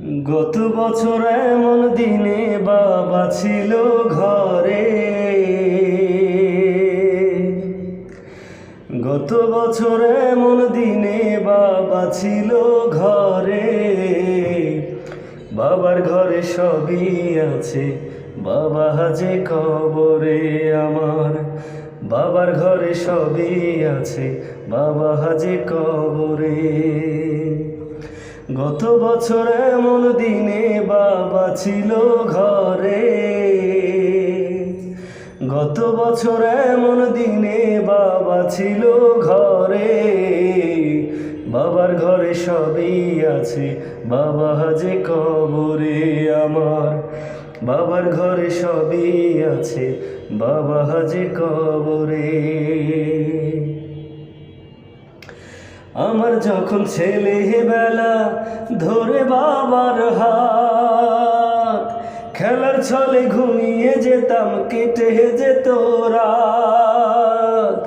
গত বছর এমন দিনে বাবা ছিল ঘরে। গত বছর এমন দিনে বাবা ছিল ঘরে। বাবার ঘরে সবই আছে, বাবা হাজে কবরে আমার। বাবার ঘরে সবই আছে, বাবা হাজে কবরে। গত বছর এমন দিনে বাবা ছিল ঘরে। গত বছর এমন দিনে বাবা ছিল ঘরে। বাবার ঘরে সবই আছে, বাবা হাজে কবরে আমার। বাবার ঘরে সবই আছে, বাবা হাজে কবরে। আমার যখন ছেলে বেলা ধরে বাবার হাত, খেলার ছলে ঘুমিয়ে যেতাম, কেটে যেত রাত।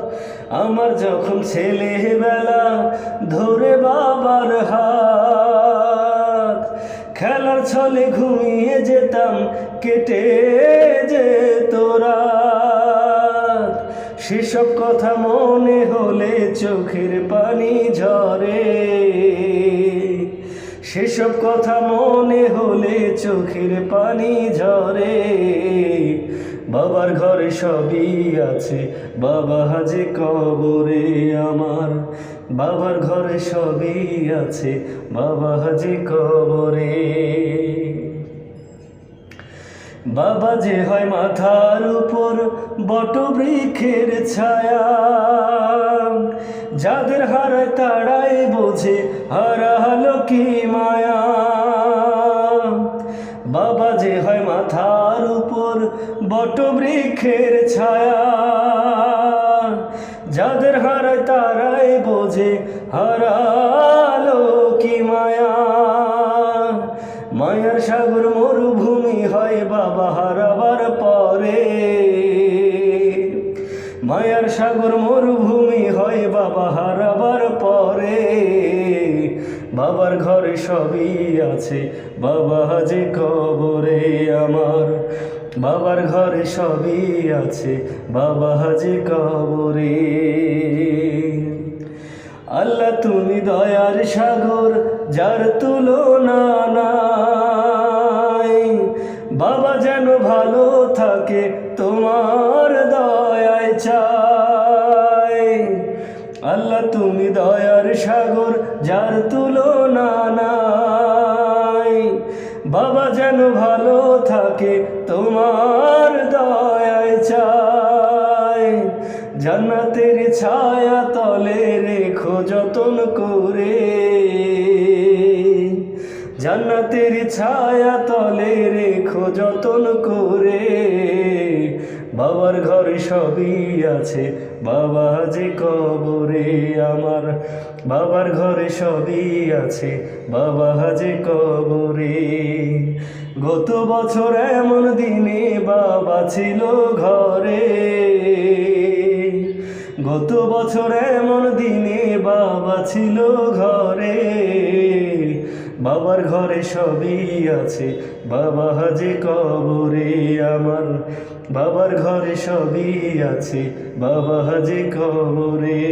আমার যখন ছেলে বেলা ধরে বাবার হাত, খেলার ছলে ঘুমিয়ে যেতাম, কেটে যেত সেসব কথা মনে হলে চোখের পানি ঝরে। সেসব কথা মনে হলে চোখের পানি ঝরে। বাবার ঘরে সবই আছে, বাবা হাজে কবরে আমার। বাবার ঘরে সবই আছে, বাবা হাজে কবরে। বাবা যে হয় মাথার উপর বট বৃক্ষের ছায়া। যাদের হারায় তারাই বোঝে হারালো কি মায়া। বাবা যে হয় মাথার উপর বট বৃক্ষের ছায়া। যাদের হারায় তারাই বোঝে হারালো কি মায়া। মায়ার সাগর মরুভূমি হয় বাবা হারাবার মায়ার সাগর মরুভূমি হয় বাবা হারাবার পরে। বাবার ঘরে সবই আছে, বাবা হাজে কবরে আমার। বাবার ঘরে সবই আছে, বাবা হাজে কবরে। আল্লাহ তুমি দয়ার সাগর, যার তুলনা নাই। বাবা যেন ভালো থাকে তোমার দয়ায় চাই। আল্লাহ, তুমি দয়ার সাগর, যার তুলনা নাই। বাবা যেন ভালো থাকে, তোমার দয়ায় চাই। জান্নাতের ছায়া তলে রেখো, যতন করে। জান্নাতের ছায়া তলে রেখো, যতন করে। বাবার ঘরে সবই আছে। বাবা যে কবরে আমার। বাবার ঘরে সবই আছে। বাবা যে কবরে। গত বছর এমন দিনে বাবা ছিল ঘরে। গত বছর এমন দিনে বাবা ছিল ঘরে। বাবার ঘরে সবই আছে। বাবা হাজে কবরে আমার। বাবার ঘরে সবই আছে। বাবা হাজে কবরে।